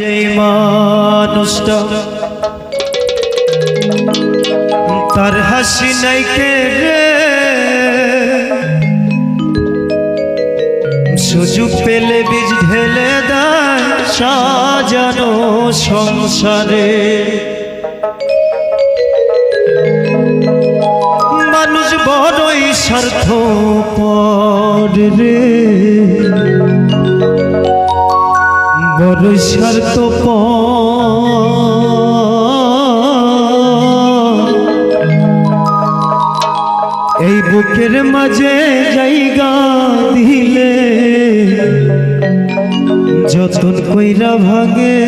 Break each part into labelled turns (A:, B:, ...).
A: যে মানুষটা তার হাসি নাই কে রে? সুযোগ পেলে বীজ ঢেলে দেয় সাজানো সংসারে। মানুষ বড়ই স্বার্থ রে। বড়ই স্বার্থ এই বুকের মাঝে জায়গা দিলে যতন কইরা ভাগে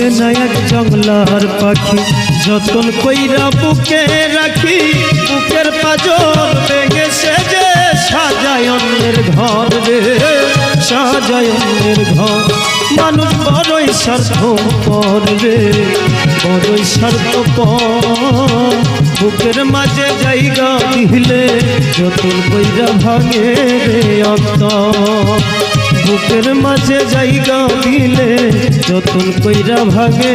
A: অচেনা এক জঙ্গলার পাখি। যতন কইরা বুকে রাখি, বুকের পাজর ভেঙে সেজে সাজায় অন্যের ঘর রে, সাজায় অন্যের ঘর। মানুষ বড়ই স্বার্থ রে, বড়ই স্বার্থ বুকের মাঝে জায়গা দিলে যতন কইরা ভাঙে রে অন্তর। বুকের মাঝে জায়গা দিলে যতন কইরা ভাগে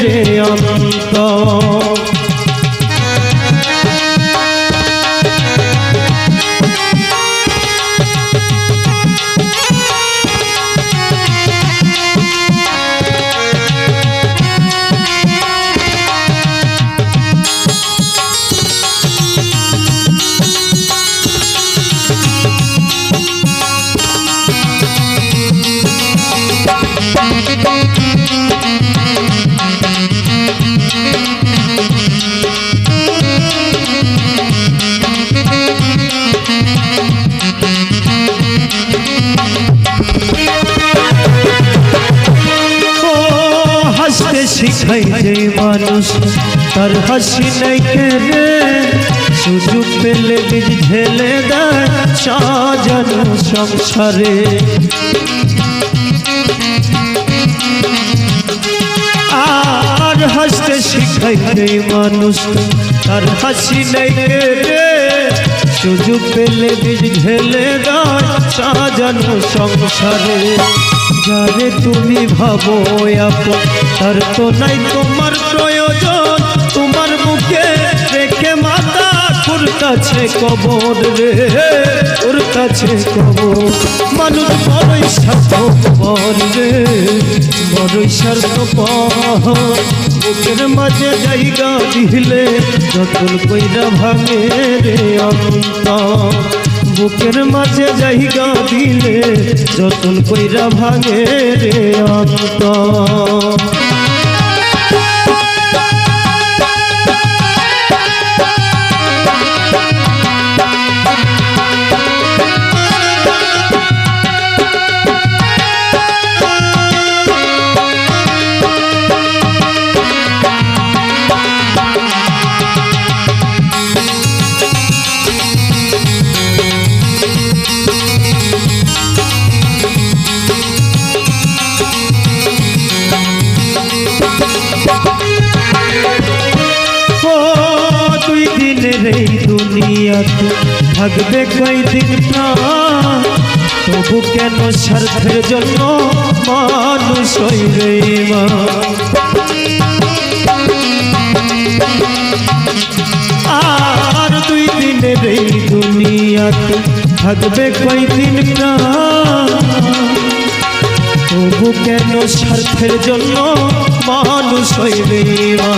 A: রে অন্ত শিখাই যে মানুষ, তার হাসি নাই রে সুযোগ পেলে বীজ ঢেলে দেয় সংসারে। আর হাসতে শিখাই যে মানুষ, তার হাসি নাই রে সুযোগ পেলে বীজ ঢেলে দেয় সংসারে। যারে তুমি ভাবো তার তো নাই তোমার প্রয়োজন। তোমার মুখে রেখে মাতা, ওর কাছে কবর রে, ওর কাছে কবর। মানুষ বড়ই স্বার্থ পর রে, বড়ই স্বার্থ পর বুকের মাঝে জায়গা দিলে যতন কইরা ভাঙে রে অন্ত বুকের মাঝে জায়গা দিলে যতন কইরা ভাঙে রে অন্ত এই দুনিয়াতে থাকবে কয়দিন না? তবু কেন স্বার্থের জন্য মানুষ হইবে মা? আর দুই দিনের এই দুনিয়াতে থাকবে কয়দিন না? তবু কেন স্বার্থের জন্য মানুষ হইবে মা?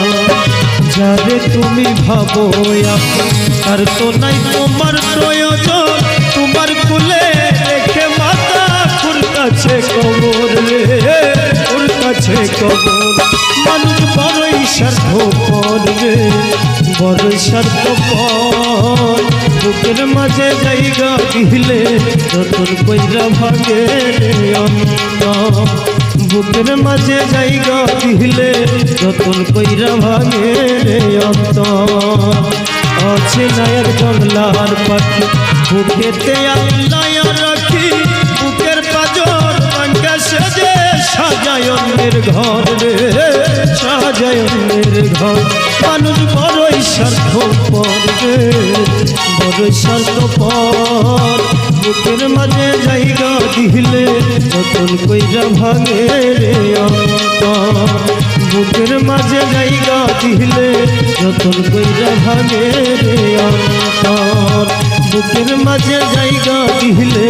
A: যারে তুমি ভাবো আর তো নাই তোমার প্রয়োজন। তোমার ফুলে রেখে মাথা ওর কাছে কবর ওর কাছে কবর। মানুষ বড়ই স্বার্থ রে। বড়ই স্বার্থ বুকের মাঝে জায়গা দিলে নতুন কইরা ভাগে বুকের মাঝে জায়গা দিলে নতুন কইরা ভাগে রে অন্তর আছে নায়ের জঙ্গলার পাখি, বুকেতে আল্লাহ রাখি, বুকের পাজর রঙ্গে সেজে সাজায়নের ঘর রে সাজায়নের ঘর। মানুষ রে বড়ই স্বার্থ পর বুকের মাঝে জায়গা দিলে নতুন কইরা ভাঙে রে বুকের মাঝে জায়গা দিলে নতুন কইরা ভাঙে রে বুকের মাঝে জায়গা দিলে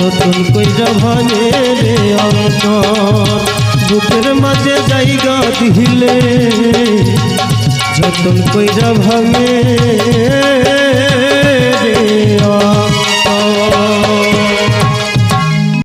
A: নতুন কইরা ভাঙে রে অন্তর। বুকের মাঝে জায়গা দিলে যতন কইরা ভাঙে